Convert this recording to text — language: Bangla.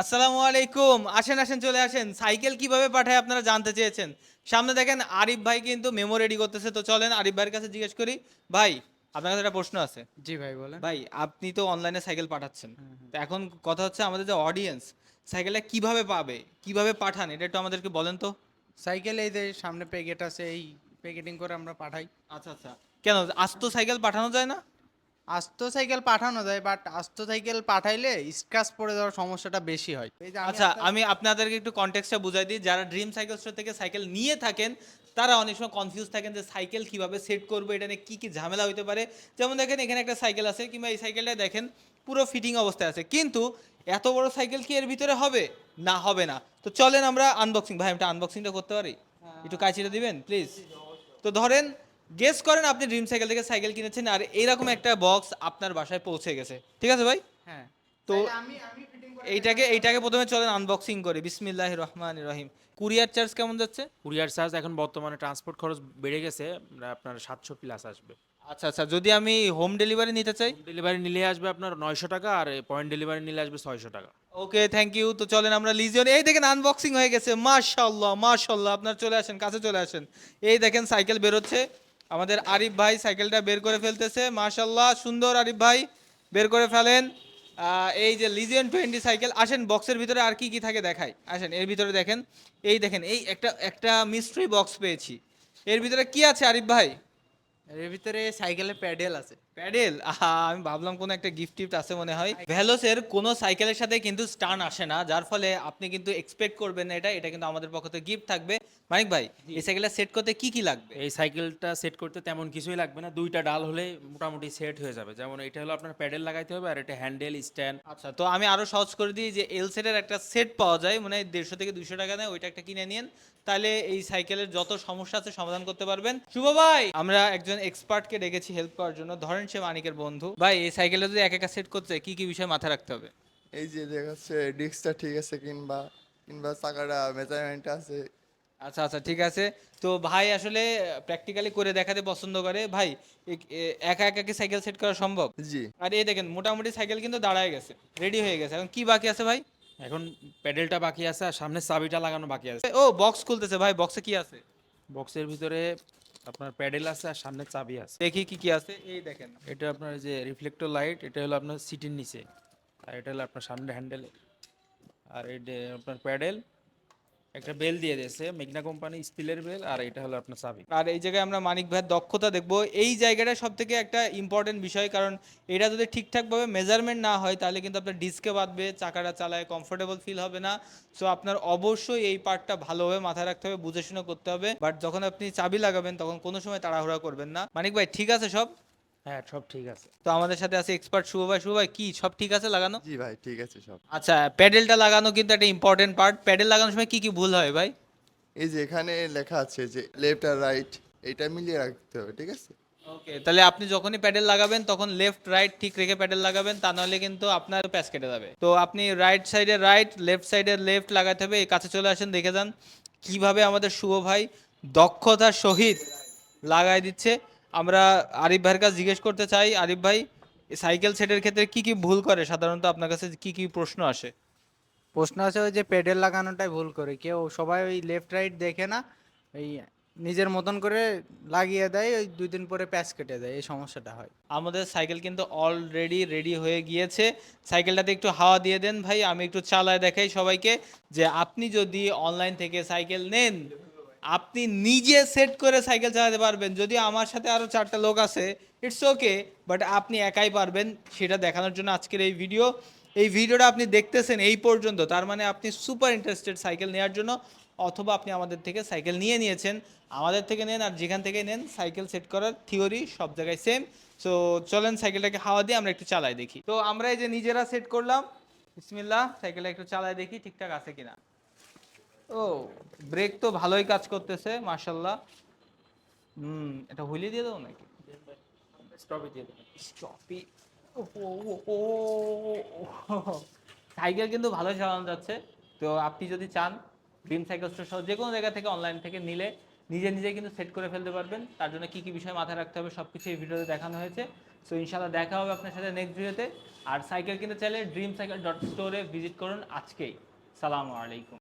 আসসালামু আলাইকুম। আসেন আসেন চলে আসেন। সাইকেল কীভাবে পাঠায় আপনারা জানতে চেয়েছেন? সামনে দেখেন আরিফ ভাই কিন্তু মেমো রেডি করতেছে। তো চলেন আরিফ ভাইয়ের কাছে জিজ্ঞেস করি। ভাই আপনার কাছে একটা প্রশ্ন আছে। জি ভাই বলেন। ভাই আপনি তো অনলাইনে সাইকেল পাঠাচ্ছেন। তো এখন কথা হচ্ছে আমাদের যে অডিয়েন্স সাইকেলটা কীভাবে পাবে কীভাবে পাঠান এটা একটু আমাদেরকে বলেন তো। সাইকেল এই যে সামনে প্যাকেট আছে এই প্যাকেটিং করে আমরা পাঠাই। আচ্ছা আচ্ছা। কেন আস্ত সাইকেল পাঠানো যায় না? আস্ত সাইকেল পাঠানো যায় বাট আস্ত সাইকেল পাঠাইলে স্ক্র্যাচ পড়ে যাওয়ার সমস্যাটা বেশি হয়। আচ্ছা আমি আপনাদেরকে একটু কনটেক্সটটা বুঝাই দিই। যারা ড্রিম সাইকেল স্টোর থেকে সাইকেল নিয়ে থাকেন তারা অনেক সময় কনফিউজ থাকেন যে সাইকেল কীভাবে সেট করব এটা নিয়ে কী কী ঝামেলা হতে পারে। যেমন দেখেন এখানে একটা সাইকেল আছে কিংবা এই সাইকেলটা দেখেন পুরো ফিটিং অবস্থায় আছে। কিন্তু এত বড় সাইকেল কি এর ভিতরে হবে? না হবে না। তো চলেন আমরা আনবক্সিং ভাই একটা আনবক্সিংটা করতে পারি? একটু কাঁচিটা দিবেন প্লিজ তো ধরেন গেস করেন আপনি ড্রিম সাইকেল থেকে সাইকেল কিনেছেন আর এইরকম একটা বক্স আপনার বাসায় পৌঁছে গেছে। ঠিক আছে ভাই? হ্যাঁ। তো এইটাকে এইটাকে প্রথমে চলেন আনবক্সিং করি। বিসমিল্লাহ রহমান রহিম। কুরিয়ার চার্জ কেমন যাচ্ছে? কুরিয়ার চার্জ এখন বর্তমানে ট্রান্সপোর্ট খরচ বেড়ে গেছে আপনার সাতশো প্লাস আসবে। আচ্ছা আচ্ছা যদি আমি হোম ডেলিভারি নিতে চাই? ডেলিভারি নিলে আসবে আপনার নয়শো টাকা আর পয়েন্ট ডেলিভারি নিলে আসবে ছয়শো টাকা। ওকে থ্যাংক ইউ তো চলেন আমরা লিজিয়ন এই দেখেন আনবক্সিং হয়ে গেছে। মাশাল্লাহ মাশাল্লাহ আপনার চলে আসেন কাছে চলে আসেন। এই দেখেন সাইকেল বেরোচ্ছে। আমাদের আরিফ ভাই সাইকেলটা বের করে ফেলতেছে। মাশাল্লাহ সুন্দর আরিফ ভাই বের করে ফেলেন। এই যে লিজিয়ন টোয়েন্টি সাইকেল, আসেন বক্সের ভিতরে আর কি কি থাকে দেখাই। আসেন, এর ভিতরে দেখেন। এই দেখেন, এই একটা একটা মিস্ট্রি বক্স পেয়েছি। এর ভিতরে কি আছে আরিফ ভাই? এর ভিতরে সাইকেলের প্যাডেল আছে। প্যাডেল? আহা আমি ভাবলাম কোনো একটা গিফট টিফট আছে মনে হয়। ভ্যালোসের কোনো সাইকেলের সাথে কিন্তু স্টান আসে না যার ফলে আপনি কিন্তু এক্সপেক্ট করবেন না এটা এটা কিন্তু আমাদের পক্ষ থেকে গিফট থাকবে। মানিক ভাই এই সাইকেলটা সেট করতে কি কি লাগবে? এই সাইকেলটা সেট করতে তেমন কিছুই লাগবে না দুইটা ডাল হলে মোটামুটি সেট হয়ে যাবে। যেমন এটা হলো আপনার প্যাডেল লাগাইতে হবে আর এটা হ্যান্ডেল স্ট্যান্ড আচ্ছা তো আমি আরও সহজ করে দিই যে এল সেটের একটা সেট পাওয়া যায় মানে দেড়শো থেকে দুশো টাকা নেয় ওইটা একটা কিনে নিন তাহলে এই সাইকেলের যত সমস্যা আছে সমাধান করতে পারবেন। শুভ ভাই আমরা একজন এক্সপার্টকে ডেকেছি হেল্প করার জন্য। ধরেন সে মানিকের বন্ধু। ভাই এই সাইকেলটা যদি এক একা সেট করতে কি কি বিষয় মাথায় রাখতে হবে? এই যে দেখাচ্ছে ডিস্কটা ঠিক আছে কিংবা কিংবা চাকাটা মেজারমেন্ট আছে। আচ্ছা আচ্ছা ঠিক আছে। তো ভাই আসলে প্র্যাকটিক্যালি করে দেখাতে পছন্দ করে। ভাই একা একা কি সাইকেল সেট করা সম্ভব? জি। আর এই দেখেন মোটামুটি সাইকেল কিন্তু দাঁড়ায় গেছে রেডি হয়ে গেছে। এখন কি বাকি আছে ভাই? এখন প্যাডেলটা বাকি আছে আর সামনে চাবিটা লাগানো বাকি আছে। ও বক্স খুলতেছে। ভাই বক্সে কি আছে? বক্সের ভিতরে আপনার প্যাডেল আছে আর সামনে চাবি আছে। দেখি কি কি আছে। এই দেখেন। এটা আপনার যে রিফ্লেক্টর লাইট এটা হলো আপনার সিটির নিচে। আর এটা হলো আপনার সামনে হ্যান্ডেল আর এটা আপনার প্যাডেল একটা বেল দিয়ে দিয়েছে, মেঘনা কোম্পানি স্টিলের বেল, আর এটা হলো আপনার চাবি। আর এই জায়গায় আমরা মানিক ভাইয়ের দক্ষতা দেখব। এই জায়গাটা সব থেকে একটা ইম্পর্টেন্ট বিষয়, কারণ এটা যদি ঠিকঠাকভাবে মেজারমেন্ট না হয়, তাহলে কিন্তু আপনার ডিস্কে বাঁধবে, চাকাটা চালায় কমফোর্টেবল ফিল হবে না। সো আপনার অবশ্যই এই পার্টটা ভালোভাবে মাথায় রাখতে হবে, বুঝে শুনে করতে হবে। বাট যখন আপনি চাবি লাগাবেন, তখন কোনো সময় তাড়াহুড়া করবেন না। মানিক ভাই, ঠিক আছে সব? হ্যাঁ সব ঠিক আছে। তো আমাদের সাথে আছে এক্সপার্ট শুভ ভাই। শুভ ভাই কি সব ঠিক আছে লাগানো? জি ভাই ঠিক আছে সব। আচ্ছা প্যাডেলটা লাগানো কিন্তু একটা ইম্পর্টেন্ট পার্ট প্যাডেল লাগানোর সময় কি কি ভুল হয় ভাই? এই যে এখানে লেখা আছে যে লেফট আর রাইট এটা মিলিয়ে রাখতে হবে ঠিক আছে? ওকে তাহলে আপনি যখনই প্যাডেল লাগাবেন তখন লেফট রাইট ঠিক রেখে প্যাডেল লাগাবেন তা নাহলে কিন্তু আপনার প্যাচ কেটে যাবে। তো আপনি রাইট সাইডে রাইট লেফট সাইডে লেফট লাগাতে হবে এই কাছে চলে আসেন দেখে যান কীভাবে আমাদের শুভ ভাই দক্ষতার সহিত লাগাই দিচ্ছে। আমরা আরিফ ভাইয়ের কাছে জিজ্ঞেস করতে চাই আরিফ ভাই সাইকেল সেটের ক্ষেত্রে কি কি ভুল করে? সাধারণত আপনার কাছে কি কি প্রশ্ন আসে? প্রশ্ন আছে ওই যে পেডেল লাগানোটাই ভুল করে। কেউ সবাই ওই লেফট রাইট দেখে না এই নিজের মতন করে লাগিয়ে দেয় ওই দুই দিন পরে প্যাচ কেটে দেয় এই সমস্যাটা হয়। আমাদের সাইকেল কিন্তু অলরেডি রেডি হয়ে গিয়েছে। সাইকেলটাতে একটু হাওয়া দিয়ে দেন ভাই আমি একটু চালায় দেখাই সবাইকে যে আপনি যদি অনলাইন থেকে সাইকেল নেন আপনি নিজে সেট করে সাইকেল চালাতে পারবেন। যদি আমার সাথে আরও চারটা লোক আছে ইটস ওকে বাট আপনি একাই পারবেন সেটা দেখানোর জন্য আজকের এই ভিডিও এই ভিডিওটা আপনি দেখতেছেন এই পর্যন্ত, তার মানে আপনি সুপার ইন্টারেস্টেড সাইকেল নেওয়ার জন্য, অথবা আপনি আমাদের থেকে সাইকেল নিয়ে নিয়েছেন। আমাদের থেকে নেন আর যেখান থেকে নেন সাইকেল সেট করার থিওরি সব জায়গায় সেম সো চলেন সাইকেলটাকে হাওয়া দিয়ে আমরা একটু চালাই দেখি। তো আমরা এই যে নিজেরা সেট করলাম, বিসমিল্লাহ সাইকেলটা একটু চালাই দেখি ঠিকঠাক আছে কিনা। ও ব্রেক তো ভালোই কাজ করতেছে মার্শাল্লাহ হুম এটা হুইলি দিয়ে দেবো নাকি? স্টপে দিয়ে দেবেন স্টপি সাইকেল কিন্তু ভালো চালানো যাচ্ছে। তো আপনি যদি চান ড্রিম সাইকেল স্টোর সহ যে কোনো জায়গা থেকে অনলাইন থেকে নিলে নিজে নিজে কিন্তু সেট করে ফেলতে পারবেন। তার জন্য কি কি বিষয় মাথায় রাখতে হবে সব কিছু এই ভিডিওতে দেখানো হয়েছে। সো ইনশাল্লাহ দেখা হবে আপনার সাথে নেক্সট ভিডিওতে। আর সাইকেল কিনতে চাইলে ড্রিম সাইকেল ডট স্টোরে ভিজিট করুন আজকেই। সালামু আলাইকুম।